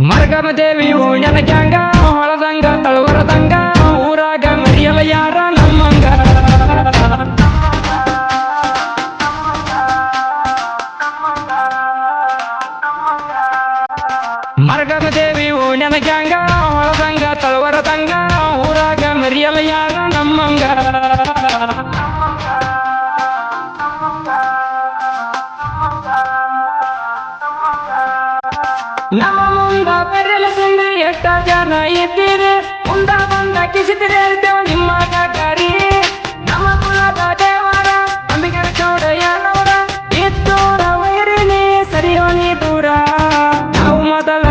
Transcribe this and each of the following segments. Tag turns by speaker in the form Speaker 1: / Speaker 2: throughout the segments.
Speaker 1: ಮರ್ಗಮ ಓಣ್ಯನ ಕ್ಯಾಂಗ ಹೊಳದಂಗ ತಳವರದಂಗ ಊರಾಗ ಮರಿಯಲ ಯಾರ ನಮ್ಮಂಗ? ಮರ್ಗಮ ಓಣ್ಯನ ಕ್ಯಾಂಗ ಹೊಳದಂಗ ತಳವರದಂಗ ಊರಾಗ ಮರಿಯಲ ಯಾರ ನಮ್ಮಂಗ? ಎಷ್ಟ ಜನ ಇದ್ದೀರಿ? ಮುಂದ ಬಂದ ಕಿಸಿದ್ರೆ ಹೇಳ್ತೇವ ನಿಮ್ಮ ಕಾಕಾರಿ ನಮ್ಮ ಕುಲದ ದೇವರ, ಅಂಬಿಗರ ಚೌಡಯ್ಯನವರ ಇದ್ದೂರ ವೈರಿನಿ ಸರಿಯೋನಿ ದೂರ. ನಾವು ಮೊದಲ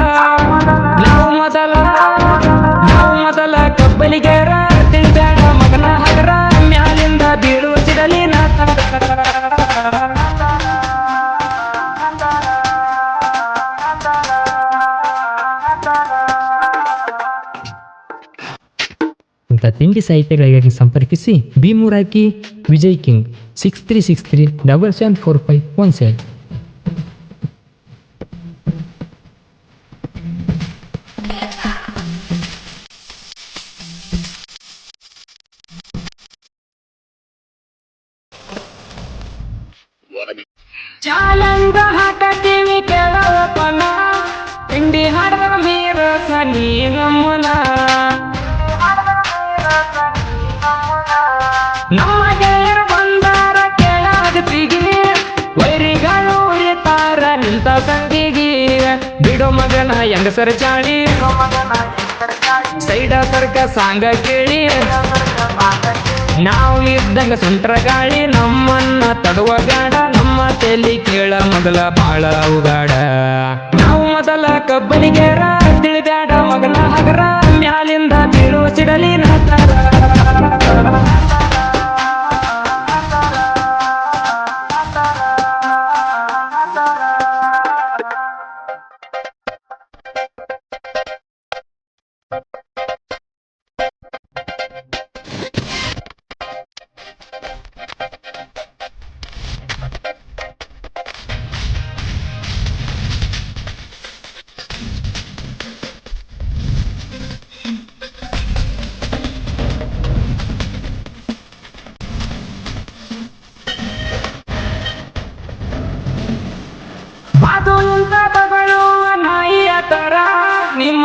Speaker 1: ನಾವು ಮೊದಲ ನಾವು ಮೊದಲ ಕಬ್ಬಲಿಗೆರ ತಿಳಿಬೇಡ ಮಗನ ಹಗರ, ಮ್ಯಾಲಿಂದ ಬೀಳುವ ಸಿಡಲಿ ನಾಥ
Speaker 2: ಇಂಥ ತಿಂಡಿ ಸಾಹಿತ್ಯಗಳಿಗಾಗಿ ಸಂಪರ್ಕಿಸಿ B ಮೂರಾಕಿ Vijay king six three six three double seven four five one seven
Speaker 1: ಚಾಲಂಗ ಹಾಕತೀವಿ ಕೇಳವಪ್ಪನ ತಿಂಡಿ ಹಾಡದ ಮೀರ ಸನಿ ನಮ್ಮನ ನಮ್ಮ ಮಗನ ಹೆಂಗಸರ ಚಾಳಿ ಸೈಡ ಸರ್ಕ ಸಾಂಗ ಕೇಳಿ. ನಾವು ಇದ್ದಂಗ ಸುಂಟ್ರ ಗಾಳಿ ನಮ್ಮನ್ನ ತಡುವ ಗಾಡ ನಮ್ಮ ತೆಲಿ ಕೇಳ ಮೊದಲ ಬಾಳ ಉಗಾಡ ನಾವು ಮೊದಲ ಕಬ್ಬಲಿಗೆರ ತಿಳಿದಾಡ ಮಗನ ಹಗರ, ಮ್ಯಾಲಿಂದ ಬೀಳುವ ಸಿಡಲಿ ನಾತಾರ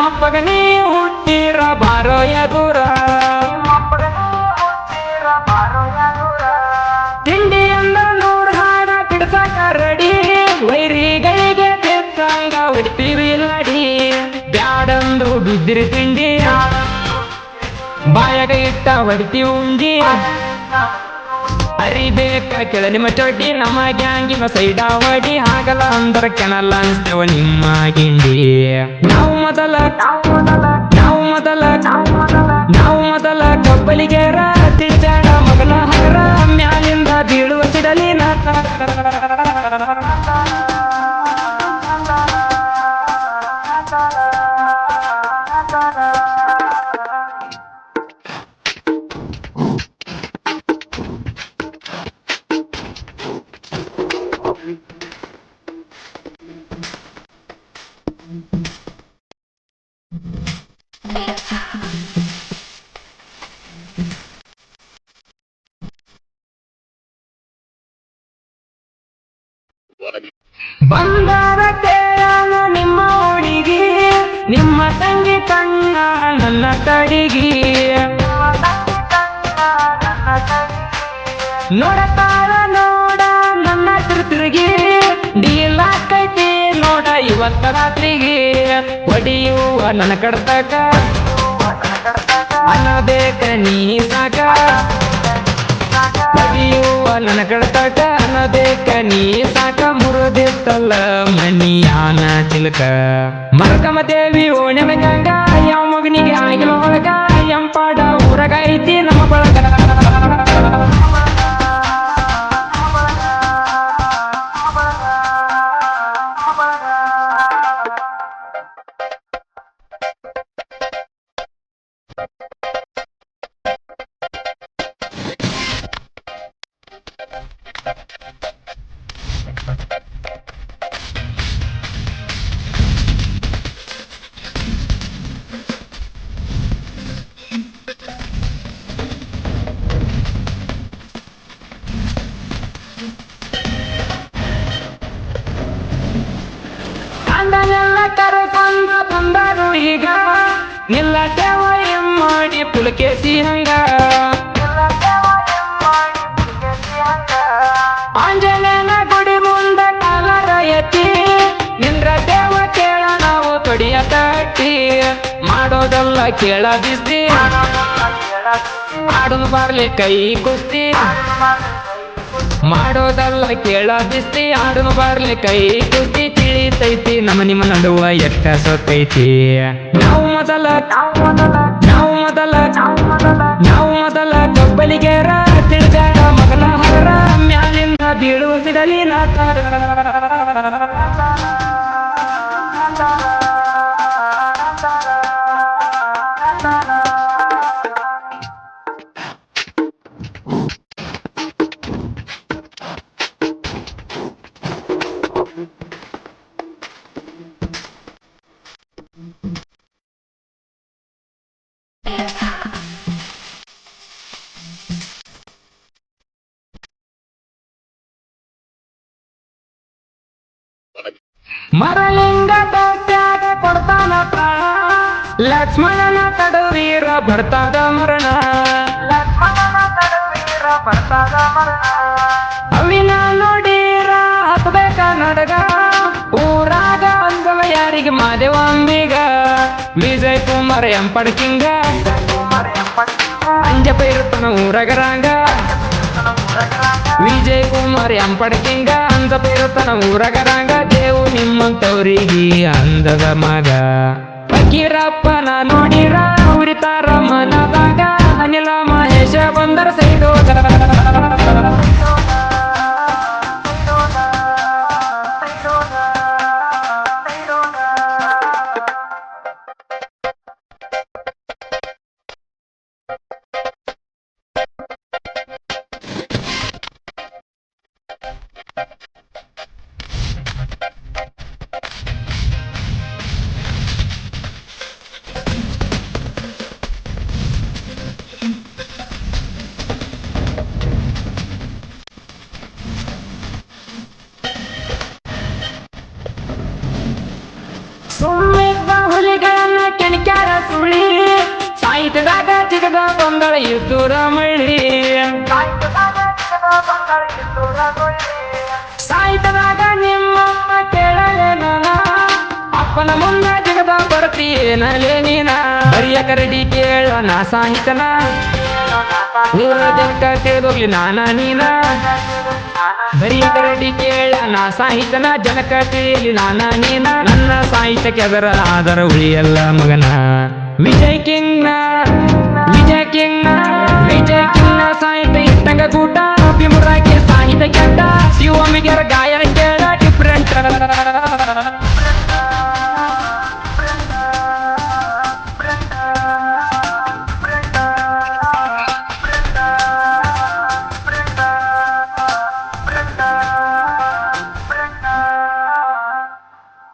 Speaker 1: ನಿಮ್ಮಪ್ಪಗ ನೀ ಹುಟ್ಟಿರ ಬಾರೋ ಎದುರ. ತಿಂಡಿ ಅಂದ ನೂರ್ ಹಾಡ ಬಿಡ್ಸಕ ರೆಡಿ. ವೈರಿಗಳಿಗೆ ಬಿತ್ತಂಗ ಹೊಡಿತೀವಿ ನಡಿ ಬ್ಯಾಡಂದು ಬಿದ್ದಿರಿ ತಿಂಡಿ. ಬಾಯಾಗ ಇಟ್ಟ ಹೊಡಿತೀವಿ ಉಂಡಿ ಅರಿಬೇಕ ಕೆಳ ನಿಮ್ಮ ಚೊಟ್ಟಿ ನಮ್ಮ ಗ್ಯಾಂಗಿನ ಸೈಡ ಹೊಡಿ ಆಗಲ್ಲ ಅಂದ್ರ ಕೆನಲ್ಲ ಅನ್ಸ್ತೇವ ನಿಮ್ಮ ಗಿಂಡಿ. ನಾವು ಮೊದಲ ನಾವು ಮೊದಲ ನಾವು ಮೊದಲ ಕಬ್ಬಲಿಗೆ ಮಗನ ಹಗರ ಮ್ಯಾಲಿಂದ ಬೀಳುವ ಸಿಡಲಿ ನಾಥ ಕಣ್ಣ ನನ್ನ ಕಡಿಗಿ ನೋಡತಾಳ ನೋಡ ನನ್ನ ತಿರುಗಿ ಡೀಲಾಕೈತಿ ನೋಡ ಇವತ್ತ ರಾತ್ರಿಗೆ. ಒಡಿಯುವ ನನ್ನ ಕಡ್ತಕ. ಅನ್ನಬೇಕ ನೀ ಸಾಕ. ಒಡಿಯುವ ನನ್ನ ಕಡ್ತಕ ಅನ್ನಬೇಕ ನೀ ಸಾಕ ಮಣಿ ಮನಿಯಾನ ಚಿಲಕ. ಮರಕಮ ದೇವಿ ಓಣೆ ಗಂಗ, ಯಾವ ಮಗನಿಗೆ ಆಗಿಲ್ಲ ಒಳಗ ಅಂದನೆಲ್ಲ ಕರೆಕೊಂಡ ಬಂದರು ಈಗ. ನಿಲ್ಲ ಮಾಡಿ ಪುಲಕೇಸಿ ಹಂಗ. ನಿಂದ್ರ ದೇವ ಕೇಳ ನಾವು ತೊಡಿಯ ತಟ್ಟಿ ಮಾಡೋದಲ್ಲ ಕೇಳ ಬಿಸ್ತಿ ಆಡೋದು ಬರ್ಲಿ ಕೈ ಕುಸ್ತಿ ಮಾಡೋದಲ್ಲ ಕೇಳ ಬಿಸ್ತಿ ಆಡೋದು ಬರ್ಲಿ ಕೈ ಕುಸ್ತಿ ತಿಳಿತೈತಿ, ನಮ್ಮ ನಿಮ್ಮ ನಡುವ ಎಟ್ಟ ಸೊತ್ತೈತಿ. ನಾವು ಮೊದಲ ನಾವು ಮೊದಲ ನಾವು ಮೊದಲ ಕಬ್ಬಲಿಗೆರ ಬೀಳುವ ಸಿಡಲಿ ಮರಲಿಂಗ ತ್ಯಾಗ ಕೊಡ್ತಾನ ಪ್ರಾಣ ಲಕ್ಷ್ಮಣನ ತಡವೀರ ಬರ್ತಾದ ಮರಣ. ಅವಿನ ನೋಡೀರ ಹತ್ಬೇಕ ನಡಗ. ಊರಾಗ ಅಂದವ ಯಾರಿಗೆ ಮಾದೇವಂಬಿಗ ವಿಜಯ್ ಕುಮಾರ್ ಎಂಪಡ್ಕಿಂಗ. ಅಂಜಪ ಇರುತ್ತನ ಊರಗರಾಂಗ ವಿಜಯ್ ಕುಮಾರ್ ಎಂಪಡ್ಕಿಂಗ ಅಂದ ಪೇರು ತನ ಊರಗರಂಗ ದೇವು ನಿಮ್ಮಂತವ್ರಿಗೆ ಅಂದದ ಮಗ. ಫಕೀರಪ್ಪನ ನೋಡಿರ ಉರಿತಾರ ಮನದಾಗ, ಅನಿಲ, ಮಹೇಶ ಬಂದರ ಸೈಡೋದ ಕೆಣಕ್ಯಾರ ಸುಳಿ ಸಾಹಿತ್ಯದಾಗ ಚಿಗದ ಬಂದಳ ಇದ್ದೂರ ಮಳ್ಳಿ. ಸಾಹಿತ್ಯದಾಗ ನಿಮ್ಮಮ್ಮ ಕೇಳಲೇನ ಅಪ್ಪನ ಮುಂದ ಜಗದ ಬರ್ತೀನಲೇ ನೀನ? ಹರಿಯ ಕರಡಿ ಕೇಳೋಣ ಸಾಹಿತ್ಯನ. ಊರ ಜಗತ್ತಿರೋಗ್ಲಿ ನಾನ ನೀನ. ಬರೀ ಕರಡಿ ಕೇಳ ನಾ ಸಾಹಿತ್ಯನ ತಿಳಿ ನಾನ ನೀನ ನನ್ನ ಸಾಹಿತ್ಯಕ್ಕೆ ಅದರ ಆದರ ಉಳಿಯಲ್ಲ ಮಗನ. ವಿಜಯ್ ಕಿಂಗ್ನ ವಿಜಯ್ ಕಿಂಗ್ನ ವಿಜಯ್ ಕಿಂಗ್ನ ಸಾಹಿತ್ಯ ಇಟ್ಟಂಗ ಕೂಟ ಅಭಿಮುರಾಗಿ ಸಾಹಿತ್ಯ ಕೆಟ್ಟ ಶಿವಮಿಗರ ಗಾಯನ ಕೇಳ ಡಿಫ್ರೆಂಟ್